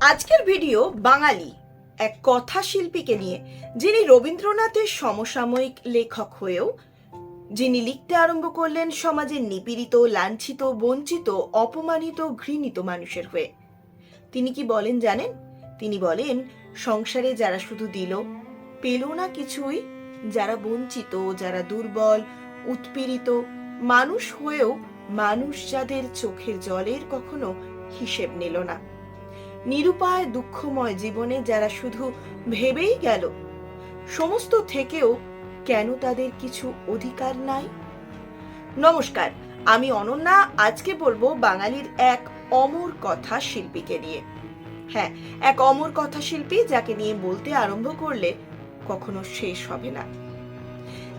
আজকের ভিডিও বাঙালি, এক কথা শিল্পীকে নিয়ে, যিনি রবীন্দ্রনাথের সমসাময়িক লেখক হয়েও, যিনি লিখতে আরম্ভ করলেন সমাজের নিপীড়িত, লাঞ্ছিত, বঞ্চিত, অপমানিত, ঘৃণিত মানুষের হয়ে। তিনি কি বলেন জানেন? তিনি বলেন, সংসারে যারা শুধু দিল, পেল না কিছুই, যারা বঞ্চিত, যারা দুর্বল, উৎপীড়িত, মানুষ হয়েও মানুষ যাদের চোখের জলের কখনো হিসেব নিল না। নিরুপায় দুঃখময় জীবনে যারা শুধু ভেবেই গেল, সমস্ত থেকেও কেন তাদের কিছু অধিকার নাই? নমস্কার, আমি অনন্যা, আজকে বলব বাঙালির এক অমর কথা শিল্পীকে নিয়ে। হ্যাঁ এক অমর কথা শিল্পী যাকে নিয়ে বলতে আরম্ভ করলে কখনো শেষ হবে না।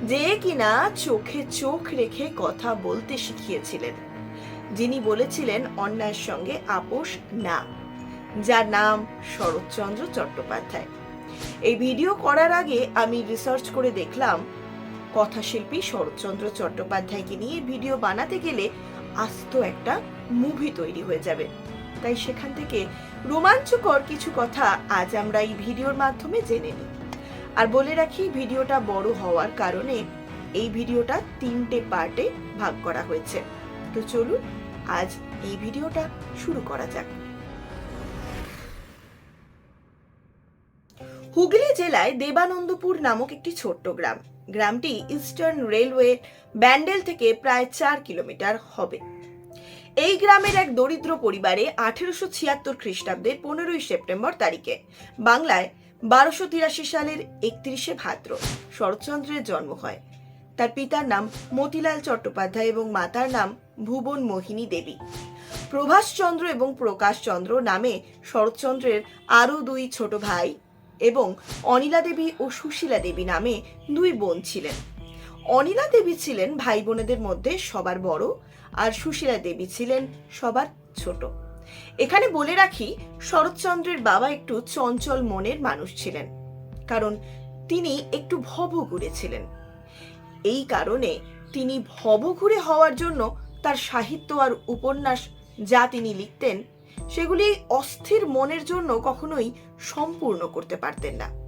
যে কিনা চোখে চোখ রেখে কথা বলতে শিখিয়েছিলেন, যিনি বলেছিলেন অন্যায়ের সঙ্গে আপোষ না। যার নাম শরৎচন্দ্র চট্টোপাধ্যায়। এই ভিডিও করার আগে আমি রিসার্চ করে দেখলাম, কথাশিল্পী শরৎচন্দ্র চট্টোপাধ্যায়কে নিয়ে ভিডিও বানাতে গেলে আস্ত একটা মুভি তৈরি হয়ে যাবে। তাই সেখান থেকে রোমাঞ্চকর কিছু কথা আজ আমরা এই ভিডিওর মাধ্যমে জেনে নিই। আর বলে রাখি ভিডিওটা বড় হওয়ার কারণে এই ভিডিওটা তিনটে পার্টে ভাগ করা হয়েছে। তো চলুন, আজ এই ভিডিওটা শুরু করা যাক। হুগলি জেলায় দেবানন্দপুর নামক একটি ছোট্ট গ্রাম। গ্রামটি ইস্টার্ন রেলওয়ে ব্যান্ডেল থেকে প্রায় চার কিলোমিটার হবে। এই গ্রামের এক দরিদ্র পরিবারে আঠেরোশো ছিয়াত্তর খ্রিস্টাব্দের পনেরোই সেপ্টেম্বর তারিখে বাংলায় বারোশো তিরাশি সালের একত্রিশে ভাদ্র শরৎচন্দ্রের জন্ম হয়। তার পিতার নাম মতিলাল চট্টোপাধ্যায় এবং মাতার নাম ভুবন মোহিনী দেবী। প্রভাষচন্দ্র এবং প্রকাশচন্দ্র নামে শরৎচন্দ্রের আরও দুই ছোট ভাই এবং অনিলা দেবী ও সুশীলা দেবী নামে দুই বোন ছিলেন। অনিলা দেবী ছিলেন ভাই বোনেদের মধ্যে সবার বড় আর সুশীলা দেবী ছিলেন সবার ছোট। এখানে বলে রাখি, শরৎচন্দ্রের বাবা একটু চঞ্চল মনের মানুষ ছিলেন, কারণ তিনি একটু ভবঘুরে ছিলেন। এই কারণে তিনি ভবঘুরে হওয়ার জন্য তার সাহিত্য আর উপন্যাস যা তিনি লিখতেন, সেগুলি অস্থির মনের জন্য কখনোই সম্পূর্ণ করতে পারতেন না।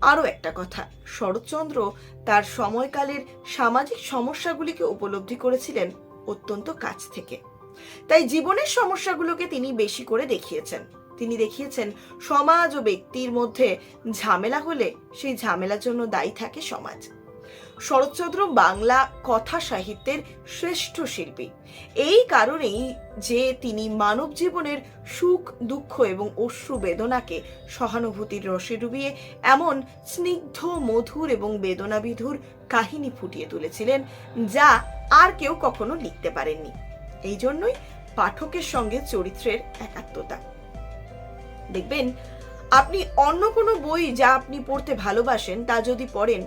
আরও একটা কথা, শরৎচন্দ্র তার সময়কালের সামাজিক সমস্যাগুলিকে উপলব্ধি করেছিলেন অত্যন্ত কাছ থেকে। তাই জীবনের সমস্যাগুলোকে তিনি বেশি করে দেখিয়েছেন। তিনি দেখিয়েছেন, সমাজ ও ব্যক্তির মধ্যে ঝামেলা হলে সেই ঝামেলার জন্য দায়ী থাকে সমাজ। শরৎচন্দ্র বাংলা কথা সাহিত্যের শ্রেষ্ঠ শিল্পী। এই কারণেই যে তিনি মানব জীবনের সুখ, দুঃখ এবং অশ্রু বেদনাকে সহানুভূতির রসে ডুবিয়ে এমন স্নিগ্ধ, মধুর এবং বেদনাবিধুর কাহিনী ফুটিয়ে তুলেছিলেন, যা আর কেউ কখনো লিখতে পারেননি। এই জন্যই পাঠকের সঙ্গে চরিত্রের একাত্মতা। দেখবেন, আপনি অন্য কোনো বই যা আপনি পড়তে ভালোবাসেন তা যদি পড়েন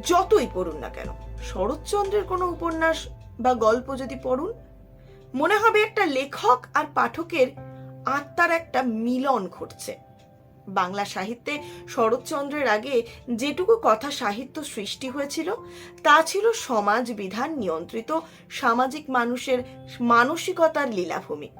যতই পড়ুন না কেন, শরৎচন্দ্রের কোনো উপন্যাস বা গল্প যদি পড়ুন, মনে হবে একটা লেখক আর পাঠকের আত্মার একটা মিলন ঘটছে। বাংলা সাহিত্যে শরৎচন্দ্রের আগে যেটুকু কথা সাহিত্য সৃষ্টি হয়েছিল, তা ছিল সমাজ বিধান নিয়ন্ত্রিত সামাজিক মানুষের মানসিকতার লীলাভূমি।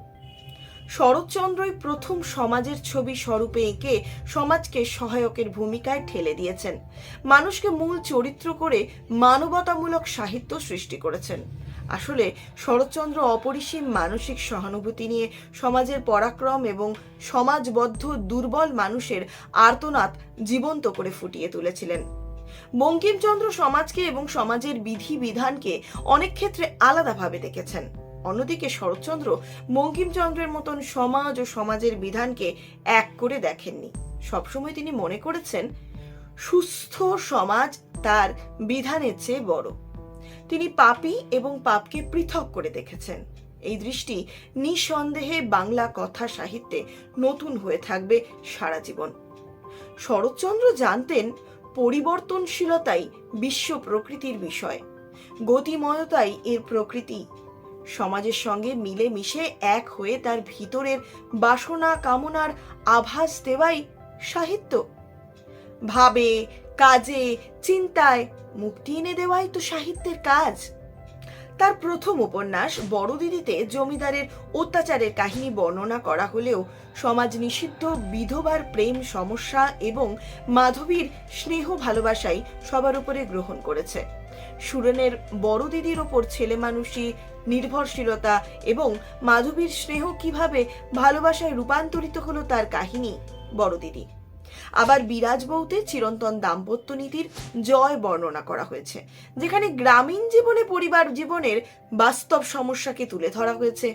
শরৎচন্দ্রই প্রথম সমাজের ছবি স্বরূপে এঁকে সমাজকে সহায়কের ভূমিকায় ঠেলে দিয়েছেন। মানুষকে মূল চরিত্র করে মানবতামূলক সাহিত্য সৃষ্টি করেছেন। আসলে শরৎচন্দ্র অপরিসীম মানসিক সহানুভূতি নিয়ে সমাজের পরাক্রম এবং সমাজবদ্ধ দুর্বল মানুষের আর্তনাদ জীবন্ত করে ফুটিয়ে তুলেছিলেন। বঙ্কিমচন্দ্র সমাজকে এবং সমাজের বিধি বিধানকে অনেক ক্ষেত্রে আলাদাভাবে দেখেছেন। অন্যদিকে শরৎচন্দ্র বঙ্কিমচন্দ্রের মতন সমাজ ও সমাজের বিধানকে এক করে দেখেননি। সবসময় তিনি মনে করেছেন, সুস্থ সমাজ তার বিধানের চেয়ে বড়। তিনি পাপি এবং পাপকে পৃথক করে দেখেছেন। এই দৃষ্টি নিঃসন্দেহে বাংলা কথা সাহিত্যে নতুন হয়ে থাকবে সারা জীবন। শরৎচন্দ্র জানতেন পরিবর্তনশীলতাই বিশ্ব প্রকৃতির বিষয়। গতিময়তাই এর প্রকৃতি। সমাজের সঙ্গে মিলে মিশে এক হয়ে তার ভিতরের বাসনা কামনার আভাস দেওয়াই সাহিত্য। ভাবে, কাজে, চিন্তায় মুক্তি এনে দেওয়াই তো সাহিত্যের কাজ। তার প্রথম উপন্যাস বড়দিদিতে জমিদারের অত্যাচারের কাহিনী বর্ণনা করা হলেও সমাজ নিষিদ্ধ, বিধবার প্রেম সমস্যা এবং মাধবীর স্নেহ ভালোবাসাই সবার উপরে গ্রহণ করেছে। সুরেনের বড় দিদির ওপর ছেলে মানুষই নির্ভরশীলতা এবং মাধবীর স্নেহ কীভাবে ভালোবাসায় রূপান্তরিত হলো তার কাহিনী বড় দিদি আবার বিরাজ বউতে চিরন্তন দাম্পত্য নীতির জয় বর্ণনা করা হয়েছে, যেখানে গ্রামীণ জীবনে পরিবার জীবনের বাস্তব সমস্যাকে তুলে ধরা হয়েছে।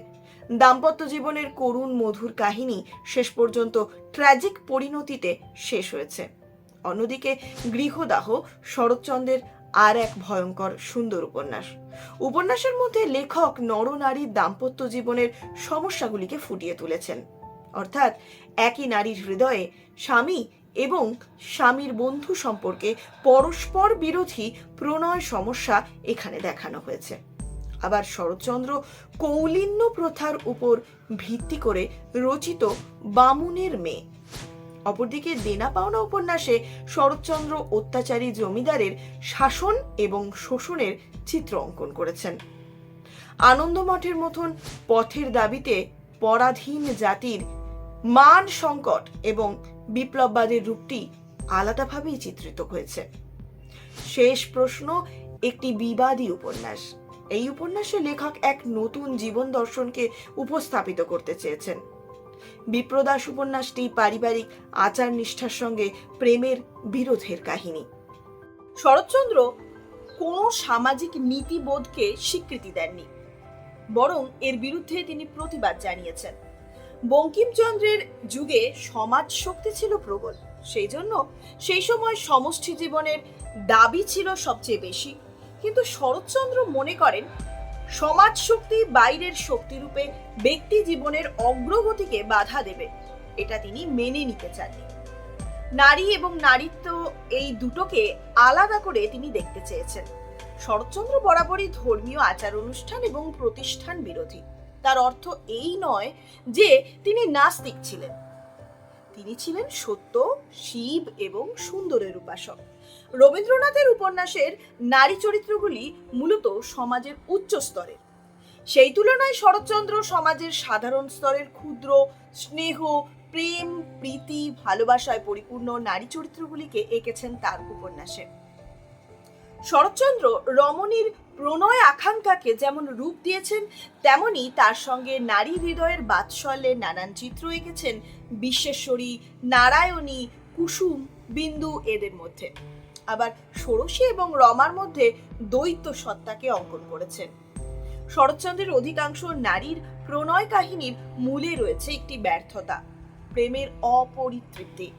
দাম্পত্য জীবনের করুণ মধুর কাহিনী শেষ পর্যন্ত ট্র্যাজিক পরিণতিতে শেষ হয়েছে। অন্যদিকে গৃহদাহ, শরৎচন্দ্রের আর এক ভয়ঙ্কর সুন্দর উপন্যাস। উপন্যাসের মধ্যে লেখক নরনারীর দাম্পত্য জীবনের সমস্যাগুলিকে ফুটিয়ে তুলেছেন। অর্থাৎ একই নারীর হৃদয়ে স্বামী এবং স্বামীর বন্ধু সম্পর্কে পরস্পর বিরোধী প্রণয় সমস্যা এখানে দেখানো হয়েছে। আবার শরৎচন্দ্র কৌলিন্য প্রথার উপর ভিত্তি করে রচিত বামুনের মেয়ে। অপরদিকে দেনা পাওনা উপন্যাসে শরৎচন্দ্র অত্যাচারী জমিদারের শাসন এবং শোষণের চিত্র অঙ্কন করেছেন। আনন্দমঠের মতন পথের দাবিতে পরাধীন জাতির মান সংকট এবং বিপ্লববাদের রূপটি আলাদাভাবেই চিত্রিত হয়েছে। শেষ প্রশ্ন, একটি বিবাদী উপন্যাস। এই উপন্যাসে লেখক এক নতুন জীবন দর্শনকে উপস্থাপিত করতে চেয়েছেন। বিপ্রদাস উপন্যাসটি পারিবারিক আচার নিষ্ঠার সঙ্গে প্রেমের বিরোধের কাহিনী। শরৎচন্দ্র কোনো সামাজিক নীতিবোধকে স্বীকৃতি দেননি, বরং এর বিরুদ্ধে তিনি প্রতিবাদ জানিয়েছেন। বঙ্কিমচন্দ্রের যুগে সমাজ শক্তি ছিল প্রবল। সেই জন্য সেই সময় সমষ্টি জীবনের দাবি ছিল সবচেয়ে বেশি। কিন্তু শরৎচন্দ্র মনে করেন সমাজ শক্তি বাইরের শক্তিরূপে ব্যক্তি জীবনের অগ্রগতিকে বাধা দেবে। এটা তিনি মেনে নিতে চাননি। নারী এবং নারীত্ব এই দুটোকে আলাদা করে তিনি দেখতে চেয়েছেন। শরৎচন্দ্র বরাবরই ধর্মীয় আচার অনুষ্ঠান এবং প্রতিষ্ঠান বিরোধী। তার অর্থ এই নয় যে তিনি নাস্তিক ছিলেন। তিনি ছিলেন সত্য, শিব এবং সুন্দরের উপাসক। রবীন্দ্রনাথের উপন্যাসের নারী চরিত্রগুলি মূলত সমাজের উচ্চ স্তরের সেই তুলনায় শরৎচন্দ্র সমাজের সাধারণ স্তরের ক্ষুদ্র, স্নেহ, প্রেম, প্রীতি, ভালোবাসায় পরিপূর্ণ নারী চরিত্রগুলিকে এঁকেছেন তার উপন্যাসে। শরৎচন্দ্র রমণীর প্রণয় আকাঙ্ক্ষাকে যেমন রূপ দিয়েছেন, তেমনি তার সঙ্গে নারী হৃদয়ের বাৎসল্যের নানান চিত্র এঁকেছেন বিশ্বেশ্বরী, নারায়ণী, কুসুম, বিন্দু এদের মধ্যে। আবার ষোড়শী এবং রমার মধ্যে দ্বৈত সত্তাকে অঙ্কন করেছেন। শরৎচন্দ্রের অধিকাংশ নারীর প্রণয় কাহিনীর মূলে রয়েছে একটি ব্যর্থতা, প্রেমের অপরিতৃপ্তি।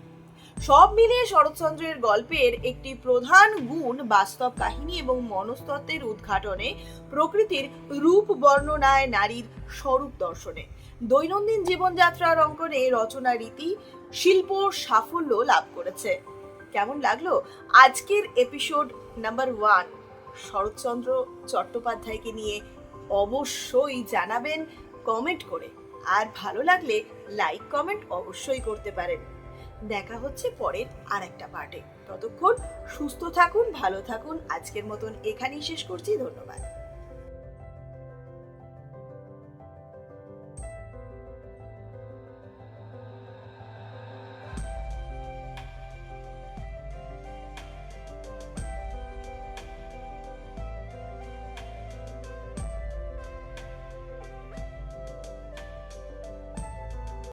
সব মিলিয়ে শরৎচন্দ্রের গল্পের একটি প্রধান গুণ বাস্তব কাহিনী এবং মনস্তত্ত্বের উদ্ঘাটনে প্রকৃতির রূপ বর্ণনায় নারীর স্বরূপ দর্শনে। দৈনন্দিন জীবনযাত্রার অঙ্কনে রচনা রীতি, শিল্প, সাফল্য লাভ করেছে। কেমন লাগল আজকের এপিসোড নাম্বার ওয়ান শরৎচন্দ্র চট্টোপাধ্যায়কে নিয়ে অবশ্যই জানাবেন কমেন্ট করে। আর ভালো লাগলে লাইক কমেন্ট অবশ্যই করতে পারেন। দেখা হচ্ছে পরের আর একটা পার্টে। ততক্ষণ সুস্থ থাকুন, ভালো থাকুন। আজকের মতন এখানেই শেষ করছি। ধন্যবাদ।